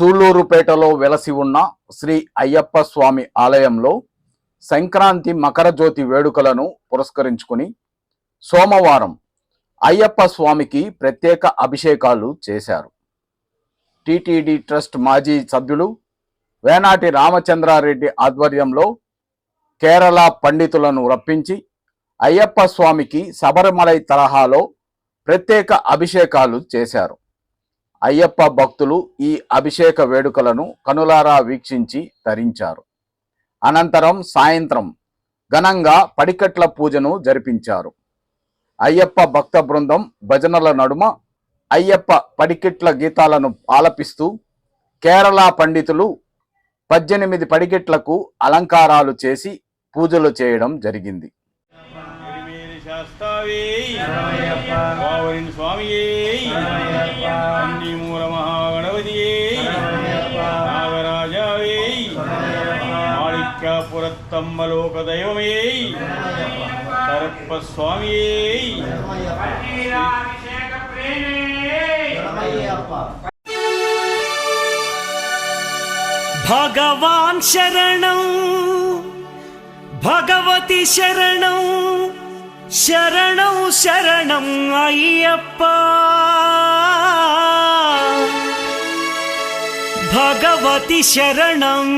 సూళ్ళూరుపేటలో వెలసి ఉన్న శ్రీ అయ్యప్ప స్వామి ఆలయంలో సంక్రాంతి మకర జ్యోతి వేడుకలను పురస్కరించుకుని సోమవారం అయ్యప్ప స్వామికి ప్రత్యేక అభిషేకాలు చేశారు. టిటిడి ట్రస్ట్ మాజీ సభ్యులు వేనాటి రామచంద్రారెడ్డి ఆధ్వర్యంలో కేరళ పండితులను రప్పించి అయ్యప్ప స్వామికి శబరిమలై తరహాలో ప్రత్యేక అభిషేకాలు చేశారు. అయ్యప్ప భక్తులు ఈ అభిషేక వేడుకలను కనులారా వీక్షించి తరించారు. అనంతరం సాయంత్రం ఘనంగా పడికట్ల పూజను జరిపించారు. అయ్యప్ప భక్త బృందం భజనల నడుమ అయ్యప్ప పడికిట్ల గీతాలను ఆలపిస్తూ కేరళ పండితులు పద్దెనిమిది పడికిట్లకు అలంకారాలు చేసి పూజలు చేయడం జరిగింది. స్వామి మాణిక్యాపురత్తమ్మ లోక దైవమే భగవాన్ శరణం భగవతి శరణం శరణం శరణం అయ్యప్ప భగవతి శరణం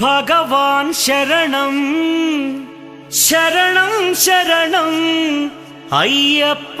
భగవాన్ శరణం శరణం శరణం అయ్యప్ప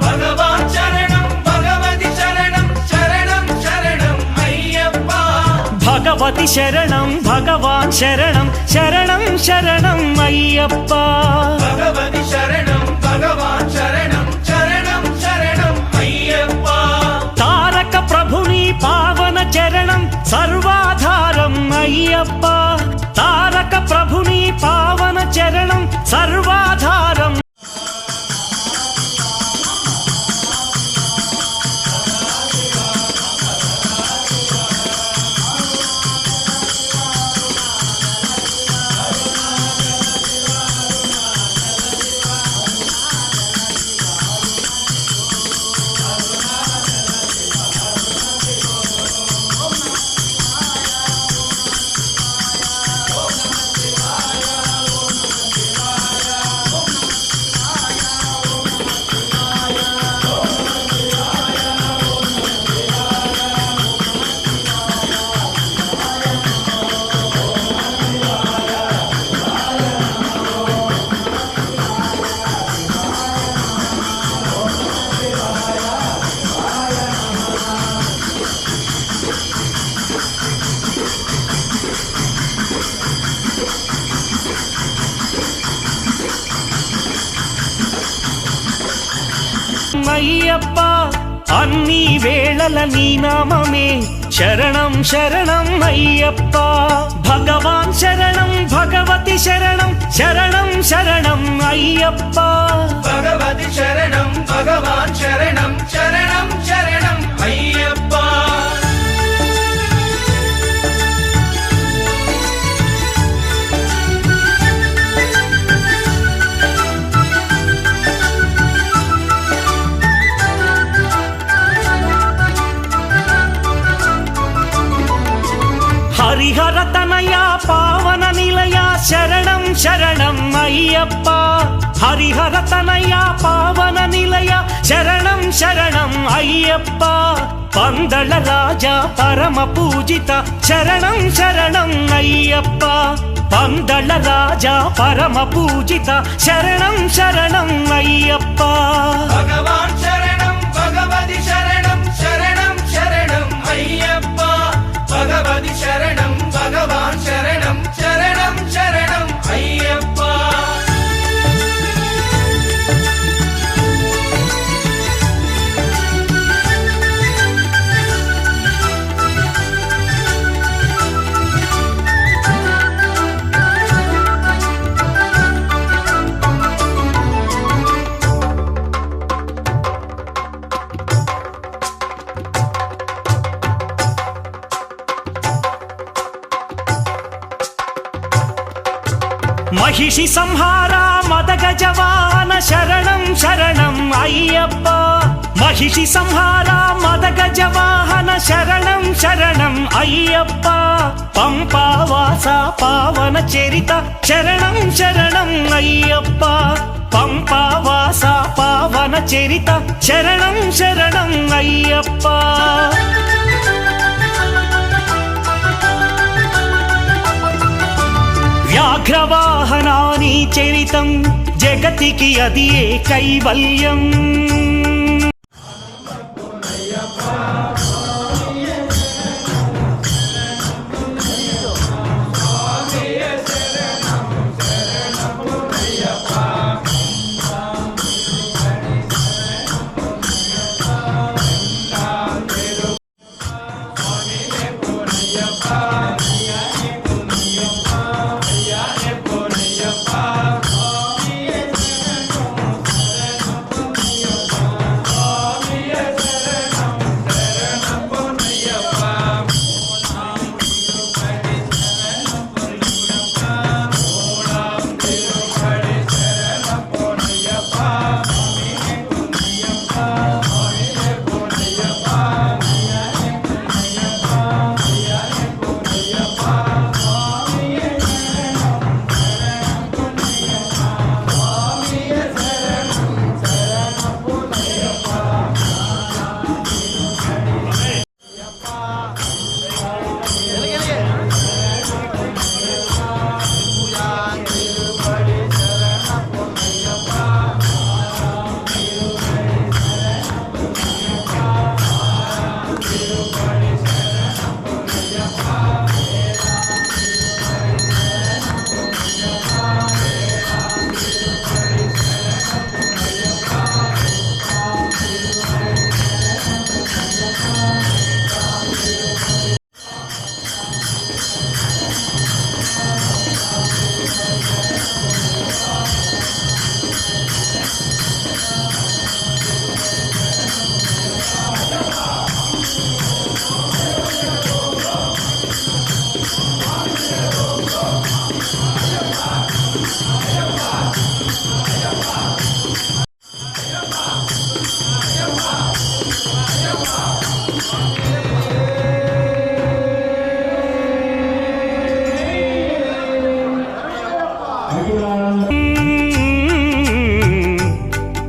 భగవతి శరణం భగవాన్ శరణం శరణం శరణం అయ్యప్ప. భగవతి శరణం భగవాన్ శరణం శరణం శరణం అయ్యప్ప. తారక ప్రభుని పావన చరణం సర్వాధారం అయ్యప్ప. తారక ప్రభుని పావన చరణం సర్వాధారం అయ్యప్ప అన్ని వేళల నీ నామమే. శరణం శరణం అయ్యప్ప. భగవాన్ శరణం భగవతి శరణం శరణం శరణం అయ్యప్ప. భగవతి శరణం భగవాన్ శరణం శరణం. హరిహర తనయ పావన నిలయ శరణం శరణం అయ్యప్ప హరిహర తనయ పావన నిలయ శరణం శరణం అయ్యప్ప పందళ రాజా పరమ పూజిత శరణం శరణం అయ్యప్ప పందళ రాజా పరమ పూజిత శరణం శరణం అయ్యప్ప భగవాన్ శరణం భగవతి శరణం శరణం శరణం అయ్యప్ప మహిషి సంహార మదగజవాన శరణం శరణం అయ్యప్ప. మహిషి సంహార మదగజవాహన శరణం శరణం అయ్యప్ప. పంపావాస పావన చరిత శరణం శరణం అయ్యప్ప. పంపావాస పావన చరిత శరణం శరణం అయ్యప్ప. వ్యాఘ్రవాహనాని చరితం జగతికి అది ఏ కైవల్యం?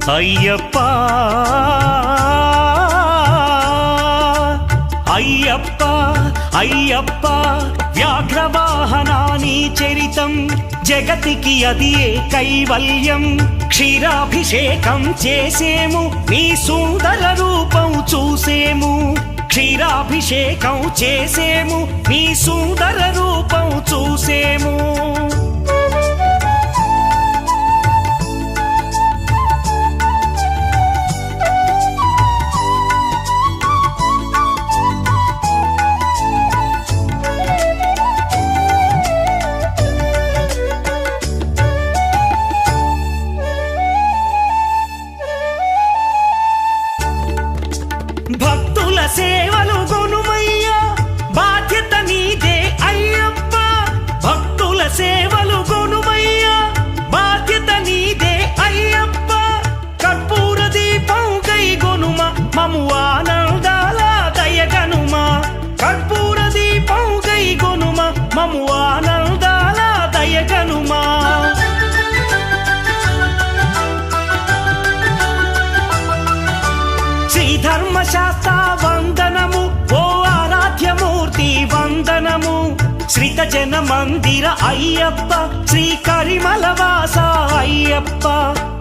అయ్యప్ప అయ్యప్ప అయ్యప్ప వ్యాఘ్రవాహనాని చరితం జగతికి అది ఏ కైవల్యం? క్షీరాభిషేకం చేసేము నీ సుందర రూపం చూసేము. క్షీరాభిషేకం చేసేము నీ సుందర రూపం చూసేము. జన మందిర అయ్యప్ప శ్రీ కరిమలవాస అయ్యప్ప.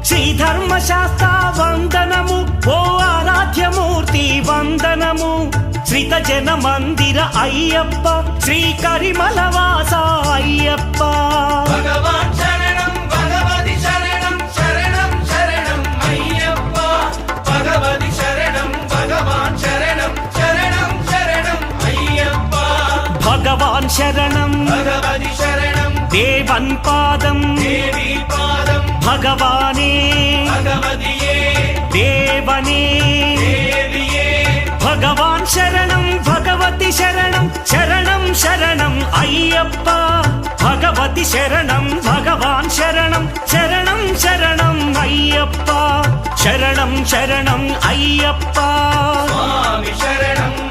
శ్రీ ధర్మశాస్త్ర వందనము ఓ ఆరాధ్యమూర్తి వందనము. శ్రీత జన మందిర అయ్యప్ప శ్రీ కరిమలవాస అయ్యప్ప. భగవాన్ శరణం భగవతి శరణం శరణం శరణం అయ్యప్ప. భగవతి శరణం భగవాన్ శరణం శరణం శరణం అయ్యప్ప. భగవాన్ శరణం శరణం దేవన్ పాదం దేవి పాదం భగవానే భగవతియే దేవనే దేవియే భగవాన్ శరణం భగవతి శరణం శరణం శరణం అయ్యప్ప భగవతి శరణం భగవాన్ శరణం శరణం శరణం అయ్యప్ప శరణం శరణం అయ్యప్ప స్వామి శరణం అయ్యప్ప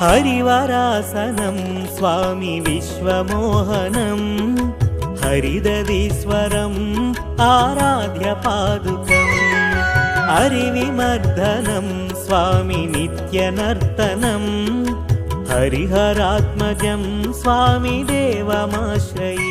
హరివరాసనం స్వామి విశ్వమోహనం. హరిదీశ్వరం ఆరాధ్య పాదుకం. హరివిమర్దనం స్వామి నిత్యనర్తనం. హరిహరాత్మజం స్వామి దేవమాశ్రయే.